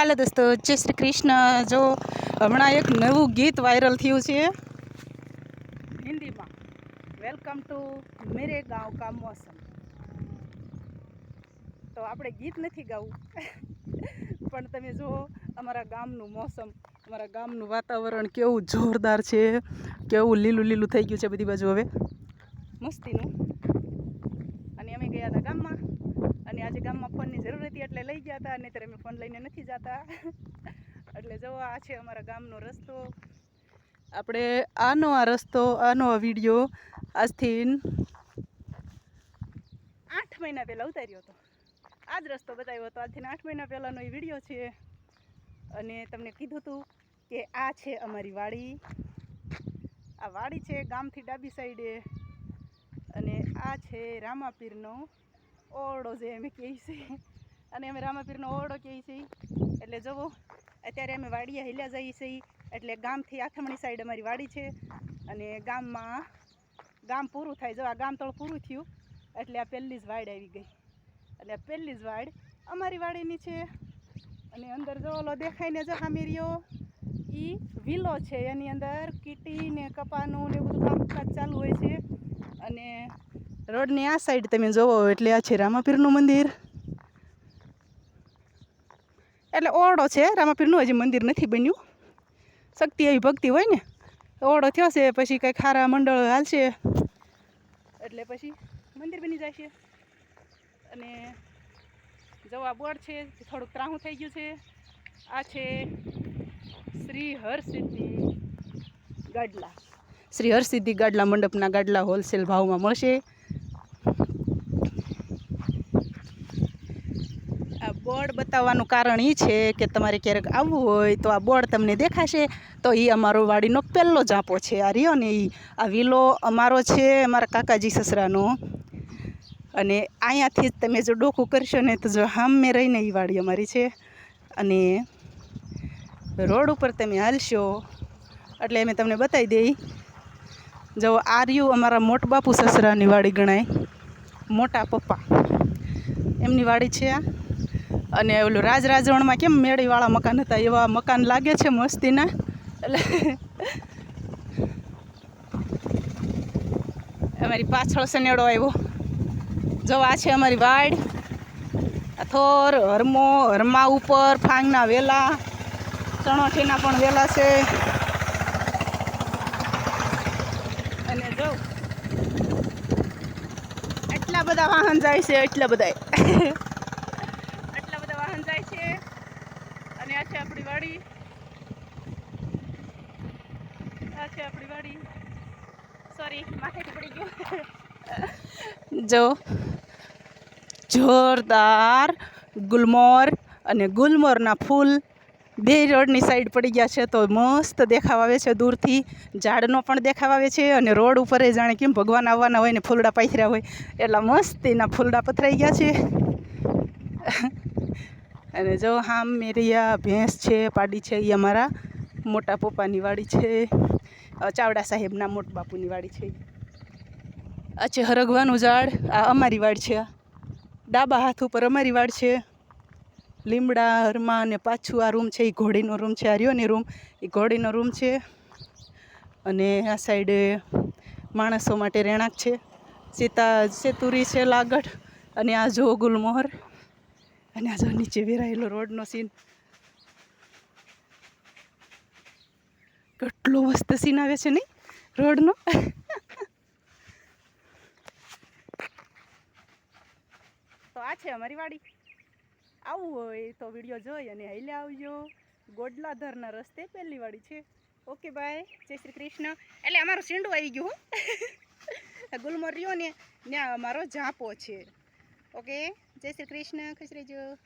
હાલો દોસ્તો, જય શ્રી કૃષ્ણ. જો હમણાં એક નવું ગીત વાયરલ થયું છે. હિન્દીમાં. વેલકમ ટુ મેરે ગાંવ કા મોસમ. તો આપણે ગીત નથી ગાવું. પણ તમે જુઓ, અમારા ગામનું મોસમ, અમારા ગામનું વાતાવરણ કેવું જોરદાર છે. કેવું લીલું લીલું થઈ ગયું છે બધી બાજુ હવે. મસ્તીનું અને અમે ગયા હતા ગામમાં અને આજે ગામમાં ફોનની જરૂર હતી એટલે લઈ ગયા હતા, નહીંતર અમે ફોન લઈને નથી જતા. એટલે જો આ છે અમારા ગામનો રસ્તો. આપણે આનો આ રસ્તો, આનો આ વીડિયો આજથી આઠ મહિના પહેલાં ઉતાર્યો હતો. આ જ રસ્તો બતાવ્યો હતો. આજથી આઠ મહિના પહેલાંનો એ વીડિયો છે. અને તમને કીધું હતું કે આ છે અમારી વાડી. આ વાડી છે ગામથી ડાબી સાઈડે. અને આ છે રામાપીરનો ઓરડો જે અમે કહે છે. અને અમે રામાપીરનો ઓરડો કહીએ છીએ એટલે જવો, અત્યારે અમે વાડીએ હિલ્યા જઈએ છીએ. એટલે ગામથી આથમણી સાઈડ અમારી વાડી છે. અને ગામમાં, ગામ પૂરું થાય. જો આ ગામ તળ પૂરું થયું, એટલે આ પહેલી જ વાડ આવી ગઈ. એટલે આ પહેલી જ વાડ અમારી વાડીની છે. અને અંદર જો ઓલો દેખાઈને જો રહ્યો એ વિલો છે. એની અંદર કીટી ને કપાનું ને બધું કામકાજ ચાલુ હોય છે. અને રોડની આ સાઈડ તમે જોવો એટલે આ છે રામાપીરનું મંદિર. એટલે ઓરડો છે, રામાપીરનું હજી મંદિર નથી બન્યું. શક્તિ એવી ભક્તિ હોય ને, ઓરડો થયો છે, પછી કંઈ ખારા મંડળ હાલશે. એટલે પછી મંદિર બની જાય છે અને જવા બોર્ડ છે થોડુંક ત્રાહું થઈ ગયું છે. આ છે શ્રી હરસિદ્ધિ ગાડલા. શ્રી હરસિદ્ધિ ગાડલા મંડપના ગાડલા હોલસેલ ભાવમાં મળશે. બોર્ડ બતાવવાનું કારણ એ છે કે તમારે ક્યારેક આવવું હોય તો આ બોર્ડ તમને દેખાશે, તો એ અમારો વાડીનો પહેલો જાપો છે. આ રહ્યો ને એ આ વિલો અમારો છે અમારા કાકાજી સસરાનો. અને અહીંયાથી જ તમે જો ડોકું કરશો ને તો જો હામે રહીને એ વાડી અમારી છે. અને રોડ ઉપર તમે હાલશો એટલે અમે તમને બતાવી દઈ. જો આ રહ્યું અમારા મોટ બાપુ સસરાની વાડી ગણાય. મોટા પપ્પા. એમની વાડી છે આ. અને ઓલું રાજ રાજવણમાં કેમ મેળીવાળા મકાન હતા, એવા મકાન લાગે છે મસ્તીના. એટલે અમારી પાછળ સનેડો આવ્યો. જો આ છે અમારી વાડ. થોર, હરમો, હરમા ઉપર, ફાંગના વેલા, ચણોઠીના પણ વેલા છે. અને જો, એટલા બધા વાહન જાય છે, એટલા બધા વાહન જાય છે અને આ છે આપણી વાડી આ છે આપણી વાડી. સોરી માથેથી પડી ગયું. જો, જોરદાર ગુલમોર અને ગુલમોરના ફૂલ બે રોડની સાઈડ પડી ગયા છે, તો મસ્ત દેખાવ આવે છે દૂરથી. ઝાડનો પણ દેખાવ આવે છે અને રોડ ઉપર એ જાણે કેમ ભગવાન આવવાના હોય ને ફૂલડા પાથર્યા હોય. એટલા મસ્તીના ફૂલડા પથરાઈ ગયા છે. અને જો હામ મેરિયા, ભેંસ છે, પાડી છે એ અમારા મોટા પપ્પાની વાડી છે. ચાવડા સાહેબના મોટ બાપુની વાડી છે. આ છે હરગવાનું ઝાડ, આ અમારી વાડ છે. ડાબા હાથ ઉપર અમારી વાડ છે. લીમડા, હરમા અને પાછું આ રૂમ છે એ ઘોડીનો રૂમ છે, આ રહ્યોને રૂમ એ ઘોડીનો રૂમ છે. અને આ સાઈડે માણસો માટે રહેણાંક છે. સીતા, સેતુરી છે લાગડ અને આ જો ગુલમોહર અને આ જો નીચે વેરાયેલો રોડનો સીન કેટલો મસ્ત સીન આવે છે નહીં? રોડનો? તો આ છે અમારી વાડી. આવવું હોય તો વીડિયો જોઈ અને હૈલે આવજો. ગોડલાધરના રસ્તે પહેલી વાડી છે. Okay, bye. જય શ્રી કૃષ્ણ. એટલે અમારું સીંડું આવી ગયું, હો. રહ્યો ને ત્યાં અમારો જાપો છે. ઓકે? જય શ્રી કૃષ્ણ. ખુશ રહેજો.